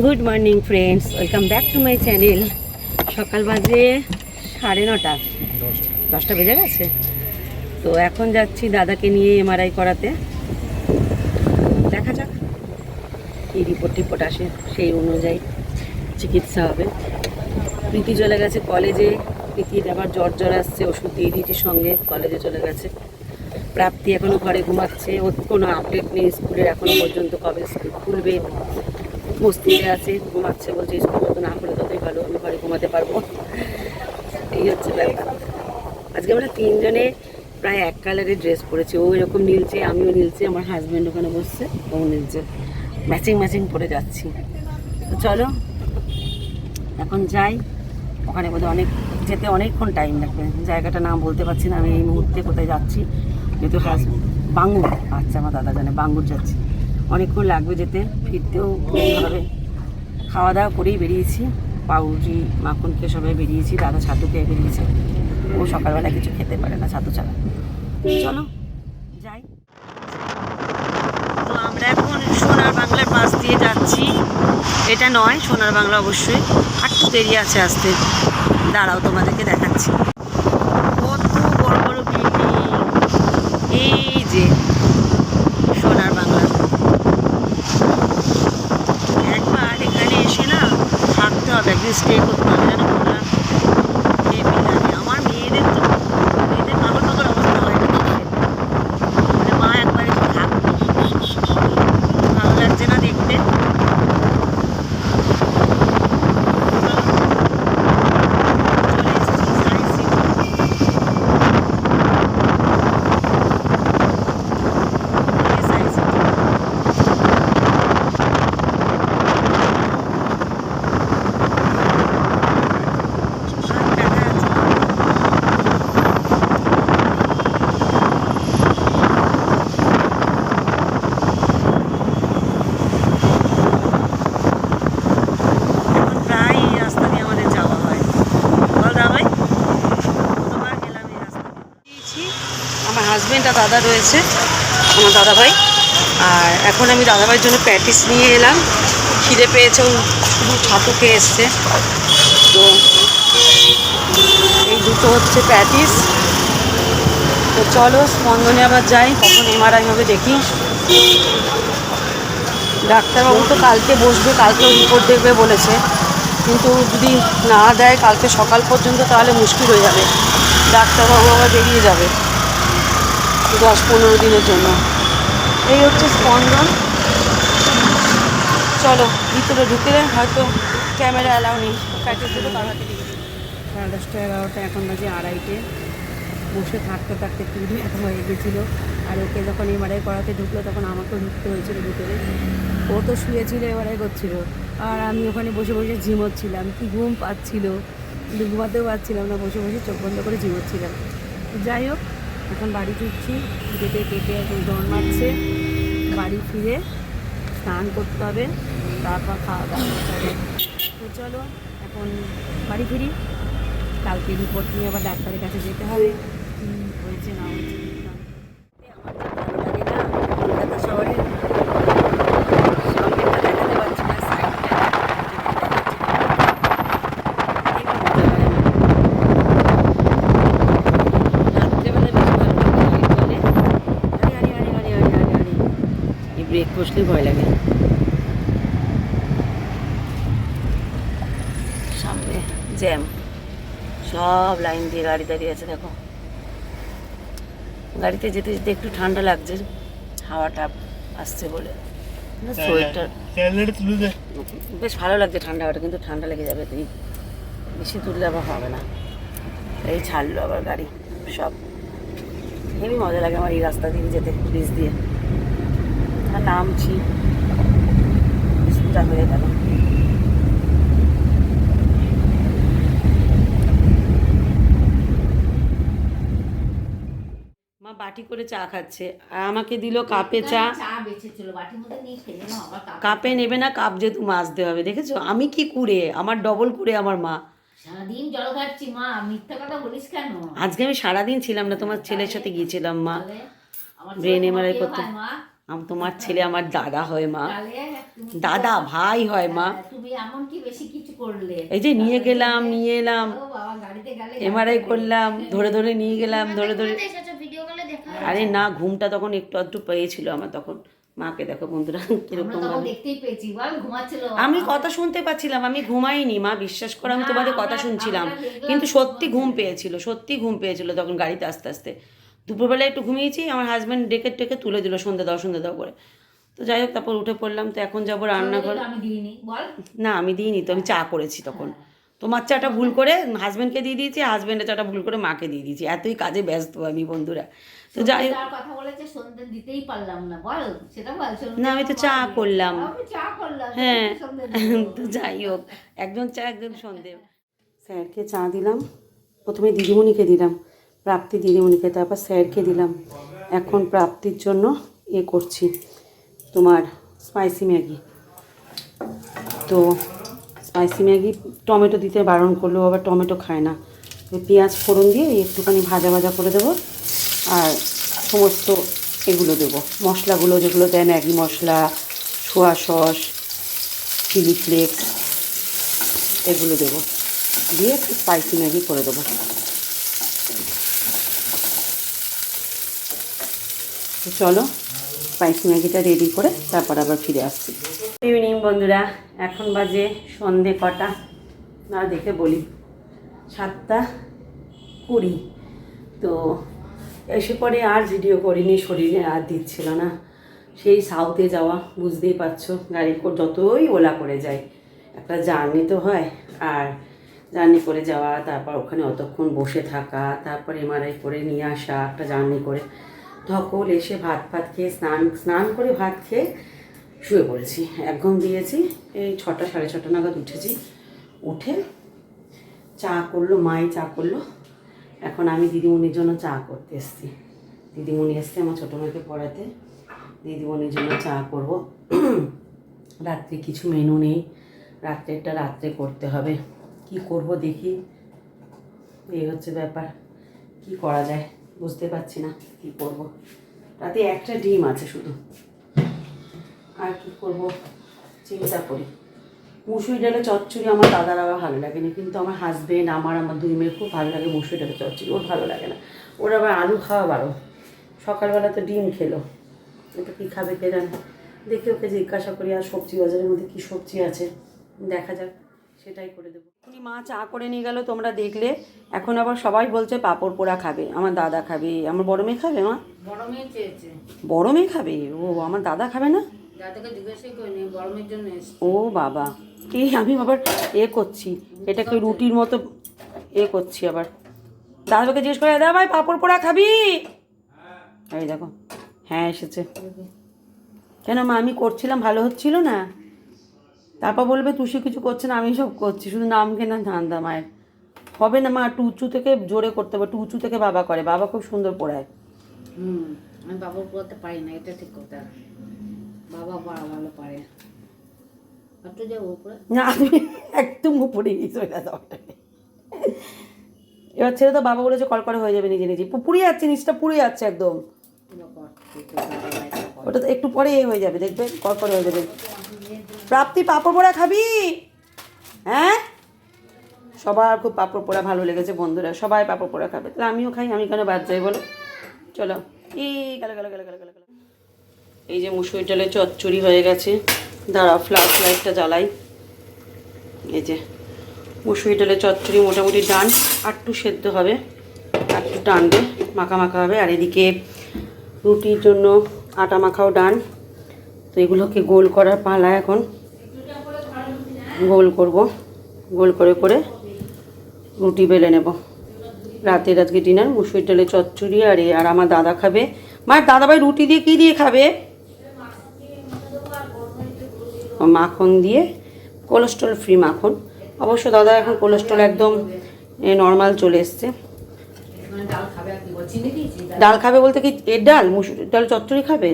Good morning friends welcome back to my channel সকাল বাজে সাড়ে নটা। দশটা। বেজে গেছে। তো এখন যাচ্ছি দাদাকে নিয়ে এমআরআই করাতে। দেখা যাক কী রিপোর্ট টিপোর্ট আসে সেই অনুযায়ী চিকিৎসা হবে। প্রীতি চলে গেছে কলেজে প্রীতির আবার জ্বর জ্বর আসছে ওষুধ দিয়ে দিয়েছি সঙ্গে কলেজে চলে গেছে। প্রাপ্তি এখনও ঘরে ঘুমাচ্ছে। ওর কোনো আপডেট নেই স্কুলের এখনও পর্যন্ত কবে স্কুল খুলবে? মস্তিতে আছে, ঘুমাচ্ছে বলছে, স্কুল মতো না করে ততই ভালো, আমি ঘরে ঘুমাতে পারব। এই হচ্ছে ব্যাপার। আজকে আমরা তিনজনে প্রায় এক কালারের ড্রেস পরেছি। ও এরকম নীলছে আমিও নীলছি আমার হাজব্যান্ড ওখানে বসছে, ও নীলছে ম্যাচিং ম্যাচিং পরে যাচ্ছি। তো চলো, এখন যাই। ওখানে বোধহয় অনেক, যেতে অনেকক্ষণ টাইম লাগবে। জায়গাটা নাম বলতে পারছি না, আমি এই মুহূর্তে কোথায় যাচ্ছি। যেহেতু বাঙ্গুর আচ্ছা আমার দাদা জানে, বাঙ্গুর যাচ্ছি। অনেকক্ষণ লাগবে যেতে, ফিরতেও হবে খাওয়া দাওয়া করেই বেরিয়েছি। পাউরুটি, মাখনকে সবাই বেরিয়েছি, দাদা ছাতু খেয়ে বেরিয়েছে। ও সকালবেলা কিছু খেতে পারে না, ছাতু ছাড়া। চলো, যাই। তো আমরা এখন সোনার বাংলার পাশ দিয়ে যাচ্ছি। এটা নয়, সোনার বাংলা অবশ্যই। আর দেরি আছে আসতে। দাঁড়াও, তোমাদেরকে দেখাচ্ছি কত বড় বড় বিল্ডিং এই যে সোনার বাংলা একবার এখানে এসে না থাকতে হবে একদিন স্টে করতে হবে যেন বললাম হেভি লাগে আমার মেয়েদের তো মেয়েদের পাগল পাগল অবস্থা হয় না দেখে। মানে মা একবার একটু থাকতো ভালো লাগছে না দেখতে চলে এসেছি সায়েন্স সিটি এই সায়েন্স সিটি আর দেখা যাচ্ছে না। এখন প্রায় এই রাস্তা দিয়ে আমাদের যাওয়া হয় বল দাবাই কতবার গেলাম এই রাস্তা দিয়ে। দিয়েছি আমার হাজবেন্ড আর দাদা রয়েছে, আমার দাদা ভাই আর এখন আমি দাদা ভাইয়ের জন্য প্যাটিস নিয়ে এলাম। খিদে পেয়েছে, ও ছাতু খেয়ে এসছে। তো এই দুটো হচ্ছে প্যাটিস। তো চলো, স্পন্দনে আবার যাই, কখন এমআরআই হবে দেখি। ডাক্তারবাবু তো কালকে বসবে কালকেও রিপোর্ট দেখবে বলেছে। কিন্তু যদি না দেয়, কালকে সকাল পর্যন্ত তাহলে মুশকিল হয়ে যাবে। ডাক্তারবাবু আবার বেরিয়ে যাবে। দশ পনেরো দিনের জন্য। এই হচ্ছে স্পন্দন চলো, ভিতরে ঢুকে হয়তো ক্যামেরা অ্যালাউ নেই। সাড়ে দশটা এগারোটা, এখন বাজে আড়াইটে। বসে থাকতে থাকতে একটু এত হয়ে গেছিল। আর ওকে যখন এমআরআই করাতে ঢুকলো, তখন আমাকেও ঢুকতে হয়েছিল ভিতরে। ও তো শুয়েছিল এমআরআই করছিল। আর আমি ওখানে বসে বসে ঝিমোচ্ছিলাম। কি ঘুম পাচ্ছিল? ঘুমাতেও পারছিলাম না, বসে বসে চোখ বন্ধ করে ঝিমোচ্ছিলাম। যাই হোক এখন বাড়ি ফিরছি। যেতে কেটে এখন জল মারছে। বাড়ি ফিরে স্নান করতে হবে, তারপর খাওয়া দাওয়া করতে হবে। তো চলো, এখন বাড়ি ফিরি। কালকে রিপোর্ট নিয়ে আবার ডাক্তারের কাছে যেতে হবে। হয়েছে না হয়েছে ভালো লাগে না কলকাতা শহরে সামনেটা দেখাতে পারছি না সাইডটা রাত্রেবেলা বেশি ভালো লাগে লাইট জ্বলে আরে আরে আরে আরে আরে আরে আরে ব্রেক কষলেই ভয় লাগে। সামনে জ্যাম। সব লাইন দিয়ে গাড়ি দাঁড়িয়ে আছে দেখো। গাড়িতে যেতে যেতে একটু ঠান্ডা লাগছে হাওয়াটা আসছে বলে। সোয়েটার বেশ ভালো লাগছে ঠান্ডা হাওয়াটা কিন্তু ঠান্ডা লেগে যাবে তুমি বেশি তুললে আবার হবে না। এই ছাড়লো আবার গাড়ি সব। হেবি মজা লাগে আমার এই রাস্তা দিয়ে যেতে ব্রিজ দিয়ে। আর নামছি। ব্রিজটা হয়ে গেল। মা বাটি করে চা খাচ্ছে। আর আমাকে দিল কাপে চা। কাপ নেবে না কাপ যেহেতু মাজতে হবে দেখেছ? আমি কি কুড়ে? আমার ডবল কুড়ে আমার মা। সারাদিন জল খাচ্ছি মা মিথ্যা কথা বলিস কেন? আজকে আমি সারাদিন ছিলাম না তোমার ছেলের সাথে গিয়েছিলাম মা। ব্রেন কে করতে। হয়, তোমার ছেলে আমার দাদা হয় মা। দাদা ভাই হয় মা। হ্যাঁ, তুমি এমন কি বেশি কিছু করলে। এই যে নিয়ে গেলাম নিয়ে এলাম। এমআরআই করলাম ধরে ধরে নিয়ে গেলাম ধরে ধরে। আরে না ঘুমটা তখন একটু আধটু পেয়েছিল আমার তখন। মাকে দেখো বন্ধুরা কীরকম আমি কথা শুনতে পাচ্ছিলাম আমি ঘুমাইনি মা বিশ্বাস করে আমি তোমাদের কথা শুনছিলাম। কিন্তু সত্যি ঘুম পেয়েছিল সত্যি ঘুম পেয়েছিল তখন গাড়িতে আস্তে আস্তে। দুপুরবেলা একটু ঘুমিয়েছি আমার হাজব্যান্ড ডেকে টেকে তুলে দিল সন্ধ্যে দাও সন্ধ্যে দাও করে। তো যাই হোক তারপর উঠে পড়লাম তো এখন যাব দিইনি বল। না আমি দিইনি তো আমি চা করেছি তখন। তোমার চাটা ভুল করে হাজব্যান্ডকে দিয়ে দিয়েছি হাজব্যান্ডের চাটা ভুল করে মাকে দিয়ে দিয়েছি। এতই কাজে ব্যস্ত আমি বন্ধুরা। তো যাই হোক। কথা বলেছে সন্ধ্যে দিতেই পারলাম না বল। সেটা না, আমি তো চা করলাম। চা করলাম হ্যাঁ তো যাই হোক একজন চা একজন সন্ধে স্যারকে চা দিলাম। প্রথমে দিদিমণিকে দিলাম। প্রাপ্তি দিদিমণিকে, তারপর স্যারকে দিলাম। এখন প্রাপ্তির জন্য এ করছি তোমার স্পাইসি ম্যাগি। তো স্পাইসি ম্যাগি টমেটো দিতে বারণ করলেও আবার টমেটো খায় না। পেঁয়াজ ফোড়ন দিয়ে একটুখানি ভাজা ভাজা করে দেবো আর সমস্ত এগুলো দেবো। মশলাগুলো যেগুলো দেয়, ম্যাগি মশলা, সোয়া সস, চিলি ফ্লেক্স, এগুলো দেবো। দিয়ে স্পাইসি ম্যাগি করে দেবো। তো চলো স্পাইসি ম্যাগিটা রেডি করে তারপর আবার ফিরে আসছি। ইভিনিং বন্ধুরা, এখন বাজে সন্ধে কটা। না দেখে বলি, সাতটা কুড়ি। তো এসে পরে আর ভিডিও করিনি, শরীরে আর দিচ্ছিল না। সেই সাউথে যাওয়া, বুঝতেই পারছ গাড়ি যতই ওলা করে যায় একটা জার্নি তো হয়। আর জার্নি করে যাওয়া, তারপর ওখানে অতক্ষণ বসে থাকা, তারপর এমআরআই করে নিয়ে আসা, একটা জার্নি করে। ধকল এসে ভাত ফাত খেয়ে স্নান স্নান করে ভাত খেয়ে শুয়ে পড়েছি। এক ঘুম দিয়েছি, এই ছটা, সাড়ে ছটা নাগাদ উঠেছি। উঠে চা করল, মাই চা করল। এখন আমি দিদিমণির জন্য চা করতে এসেছি। দিদিমণি এসছে আমার ছোটো মেয়েকে পড়াতে। দিদিমণির জন্য চা করব। রাত্রে কিছু মেনু নেই। রাত্রেরটা রাত্রে করতে হবে। কি করব দেখি। এই হচ্ছে ব্যাপার। কি করা যায়? বুঝতে পারছি না কি করব। রাতে একটা ডিম আছে শুধু। আর কি করব, চিন্তা করি। মুসুরি ডালে চচ্চড়ি আমার দাদার আবার ভালো লাগে না, কিন্তু আমার হাজবেন্ড আমার আমার দুই মেয়ে খুব ভালো লাগে মুসুরি ডালে চচ্চড়ি, ওর ভালো লাগে না। ওর আবার আলু খাওয়া বারো সকালবেলা তো ডিম খেলো। এটা কী খাবে কে জানে। দেখে ওকে জিজ্ঞাসা করি, আর সবজি বাজারের মধ্যে কী সবজি আছে? দেখা যাক। সেটাই করে দেবো। উনি মা চা করে নিয়ে গেল তোমরা দেখলে। এখন আবার সবাই বলছে পাঁপড় পোড়া খাবে। আমার দাদা খাবে। আমার বড় মেয়ে খাবে মা? বড় মেয়ে চেয়েছে। বড় মেয়ে খাবে? ও আমার দাদা খাবে না? দাদাকে জিজ্ঞাসাই করিনি বড় মেয়ের জন্য ও বাবা। এই আমি আবার এ করছি। এটাকে রুটির মতো এ করছি আবার। দাদাকে জিজ্ঞেস করে দাদা ভাই পাঁপড় পোড়া খাবি? এই দেখো হ্যাঁ এসেছে। কেন মা আমি করছিলাম ভালো হচ্ছিল না? তারপর বলবে তুষি কিছু করছে না আমি সব করছি শুধু নাম কেনা ধান্দা মায়ের। হবে না মা টুচু থেকে জোরে করতে হবে টুচু থেকে বাবা করে বাবা খুব সুন্দর পড়ায়। হুম আমি বাবুর পড়াতে পারি না এটা ঠিক কথা। বাবা পড়া ভালো পারে। একটু যাব উপরে না একদম উপরে গিয়ে চলে এবার ছেলে তো বাবা বলেছে কল করে হয়ে যাবে নিজে নিজে পুড়ে যাচ্ছে নিচটা পুড়ে যাচ্ছে একদম। একটু। ওটা তো একটু পরে হয়ে যাবে দেখবে কল করে হয়ে যাবে। প্রাপ্তি পাঁপড় পোড়া খাবি? হ্যাঁ? সবার খুব পাঁপড় পোড়া ভালো লেগেছে বন্ধুরা, সবাই পাঁপড় পোড়া খাবে। তাহলে আমিও খাই, আমি কেন বাদ যাই বলো? চলো। ই, গেল গেল গেল গেল গেল। এই যে মুসুরি ডালে চচ্চড়ি হয়ে গেছে। দাঁড়াও ফ্লাশ লাইটটা জ্বালাই। এই যে মুসুরি ডালে চচ্চড়ি মোটামুটি ডান, আটটু সেদ্ধ হবে, আটটু টানবে, মাখা মাখা হবে। আর এদিকে রুটির জন্য আটা মাখাও ডান। তো এগুলোকে গোল করার পালা এখন। গোল করব। গোল করে করে রুটি বেলে নেব। রাতের আজকে ডিনার মুসুর ডালে চচ্চড়ি আর এ, আর আমার দাদা খাবে। মা দাদাভাই রুটি দিয়ে কী দিয়ে খাবে? মাখন দিয়ে কোলেস্ট্রল ফ্রি মাখন। অবশ্য দাদা এখন কোলেস্ট্রল একদম নর্মাল চলে এসছে। ডাল খাবে বল বলতে কি এর ডাল, মুসুর ডাল চচ্চড়ি খাবে?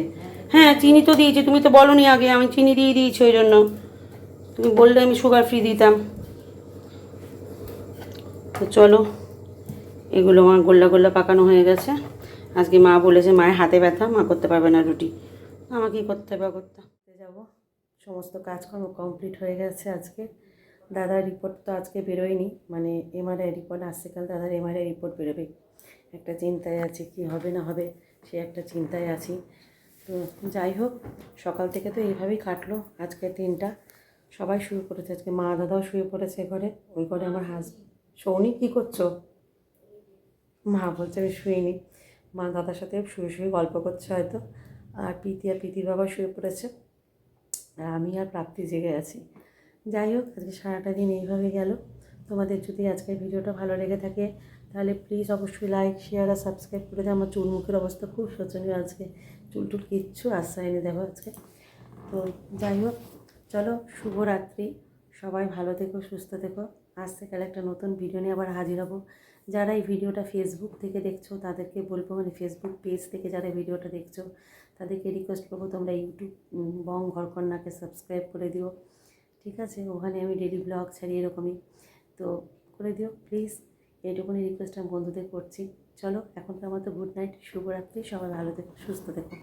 হ্যাঁ চিনি তো দিয়েছি, তুমি তো বলনি আগে, আমি চিনি দিয়ে দিয়েছি ওই জন্য। তুমি বললে আমি সুগার ফ্রি দিতাম। তো চলো, এগুলো আমার গোল্লা গোল্লা পাকানো হয়ে গেছে। আজকে মা বলেছে, মায়ের হাতে ব্যথা, মা করতে পারবে না রুটি। আমাকেই করতে হবে করতে যাব। সমস্ত কাজকর্ম কমপ্লিট হয়ে গেছে আজকে। দাদার রিপোর্ট তো আজকে বেরোয়নি। মানে এমআরআই রিপোর্ট আসছে কাল, দাদার এমআরআই রিপোর্ট বেরোবে। একটা চিন্তায় আছি, কি হবে না হবে, সে একটা চিন্তায় আছি। তো যাই হোক, সকাল থেকে তো এইভাবেই কাটলো আজকের দিনটা। সবাই শুয়ে পড়েছে আজকে। মা দাদাও শুয়ে পড়েছে ঘরে। ওই ঘরে আমার হাজ সৌনি, কী করছ? মা বলছে, আমি শুইনি। মা দাদার সাথে শুয়ে শুয়ে গল্প করছে হয়তো। আর প্রীতি আর প্রীতির বাবা শুয়ে পড়েছে। আর আমি আর প্রাপ্তি জেগে আছি। যাই হোক, আজকে সারাটা দিন এইভাবে গেল। তোমাদের যদি আজকের ভিডিওটা ভালো লেগে থাকে, তাহলে প্লিজ অবশ্যই লাইক শেয়ার আর সাবস্ক্রাইব করে দেয় আমার চুল মুখের অবস্থা খুব শোচনীয় আজকে। চুল টুল কিচ্ছু আশ্রয় এনে দেবো আজকে। তো যাই হোক চলো, শুভরাত্রি। সবাই ভালো থেকো, সুস্থ থেকো। আজ থেকে একটা নতুন ভিডিও নিয়ে আবার হাজির হব। যারা এই ভিডিওটা ফেসবুক থেকে দেখছ, তাদেরকে বলব মানে ফেসবুক পেজ থেকে যারা ভিডিওটা দেখছ, তাদেরকে রিকোয়েস্ট করব তোমরা ইউটিউব বং ঘরকন্যাকে সাবস্ক্রাইব করে দিও। ঠিক আছে? ওখানে আমি ডেলি ব্লগ ছাড়ি এরকমই। তো করে দিও প্লিজ এইটুকুনি রিকোয়েস্ট আমি বন্ধুদের করছি। চলো, এখনকার মতো গুড নাইট শুভরাত্রি। সবাই ভালো থেকো, সুস্থ থেকো।